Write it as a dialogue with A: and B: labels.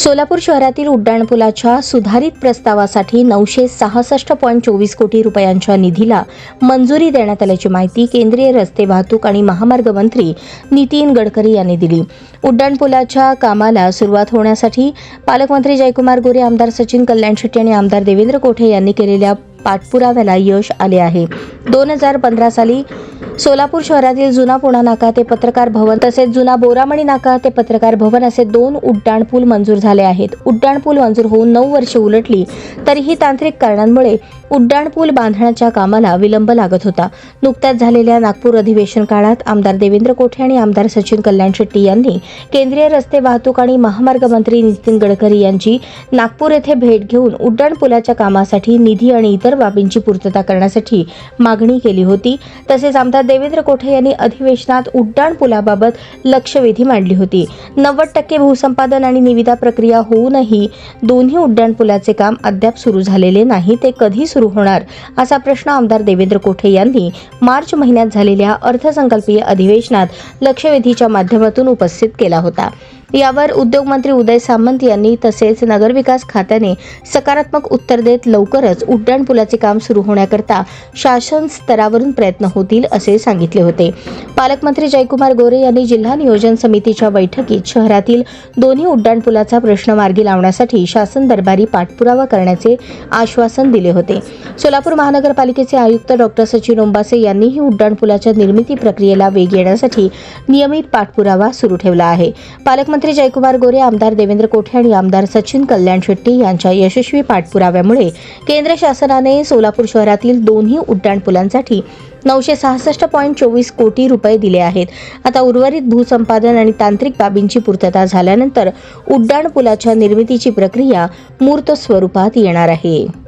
A: सोलापूर शहरातील उड्डाणपुलाच्या सुधारित प्रस्तावासाठी नऊशे सहासष्ट पॉईंट चोवीस कोटी रुपयांच्या निधीला मंजुरी देण्यात आल्याची माहिती केंद्रीय रस्ते वाहतूक आणि महामार्ग मंत्री नितीन गडकरी यांनी दिली उड्डाणपुलाच्या कामाला सुरुवात होण्यासाठी पालकमंत्री जयकुमार गोरे आमदार सचिन कल्याण शेट्टी आणि आमदार देवेंद्र कोठे यांनी केलेल्या पाठपुराव्याला यश आले आहे दोन हजार पंधरा साली सोलापूर शहरातील जुना पुणा नाका ते पत्रकार भवन तसेच जुना बोरामणी नाका ते पत्रकार भवन असे दोन उड्डाण पूल मंजूर झाले आहेत उड्डाण पूल मंजूर होऊन नऊ वर्षे उलटली तरीही तांत्रिक कारणांमुळे उड्डाणपूल बांधण्याच्या कामाला विलंब लागत होता नुकत्याच झालेल्या नागपूर अधिवेशन काळात आमदार देवेंद्र कोठे आणि आमदार सचिन कल्याण शेट्टी यांनी केंद्रीय रस्ते वाहतूक आणि महामार्ग मंत्री नितीन गडकरी यांची नागपूर येथे भेट घेऊन उड्डाणपुलाच्या कामासाठी निधी आणि इतर बाबींची पूर्तता करण्यासाठी मागणी केली होती तसेच आमदार देवेंद्र कोठे यांनी अधिवेशनात उड्डाणपुलाबाबत लक्षवेधी मांडली होती नव्वद टक्के भूसंपादन आणि निविदा प्रक्रिया होऊनही दोन्ही उड्डाणपुलाचे काम अद्याप सुरू झालेले नाही ते कधी सुरू होणार असा प्रश्न आमदार देवेंद्र कोठे यांनी मार्च महिन्यात झालेल्या अर्थसंकल्पीय अधिवेशनात लक्षवेधीच्या माध्यमातून उपस्थित केला होता यावर उद्योगमंत्री उदय सामंत यांनी तसेच नगरविकास खात्याने सकारात्मक उत्तर देत लवकरच उड्डाणपुलाचे काम सुरू होण्याकरता शासन स्तरावरून प्रयत्न होतील असे सांगितले होते पालकमंत्री जयकुमार गोरे यांनी जिल्हा नियोजन समितीच्या बैठकीत शहरातील दोन्ही उड्डाणपुलाचा प्रश्न मार्गी लावण्यासाठी शासन दरबारी पाठपुरावा करण्याचे आश्वासन दिले होते सोलापूर महानगरपालिकेचे आयुक्त डॉक्टर सचिन ओंबासे यांनीही उड्डाणपुलाच्या निर्मिती प्रक्रियेला वेग येण्यासाठी नियमित पाठपुरावा सुरू ठेवला आहे पालकमंत्री मुख्यमंत्री जयकुमार गोरे आमदार देवेंद्र कोठे आणि आमदार सचिन कल्याण शेट्टी यांच्या यशस्वी पाठपुराव्यामुळे केंद्र शासनाने सोलापूर शहरातील दोन्ही उड्डाणपुलांसाठी नऊशे सहासष्ट पॉईंट चोवीस कोटी रुपये दिले आहेत आता उर्वरित भूसंपादन आणि तांत्रिक बाबींची पूर्तता झाल्यानंतर उड्डाणपुलाच्या निर्मितीची प्रक्रिया मूर्त स्वरूपात येणार आहे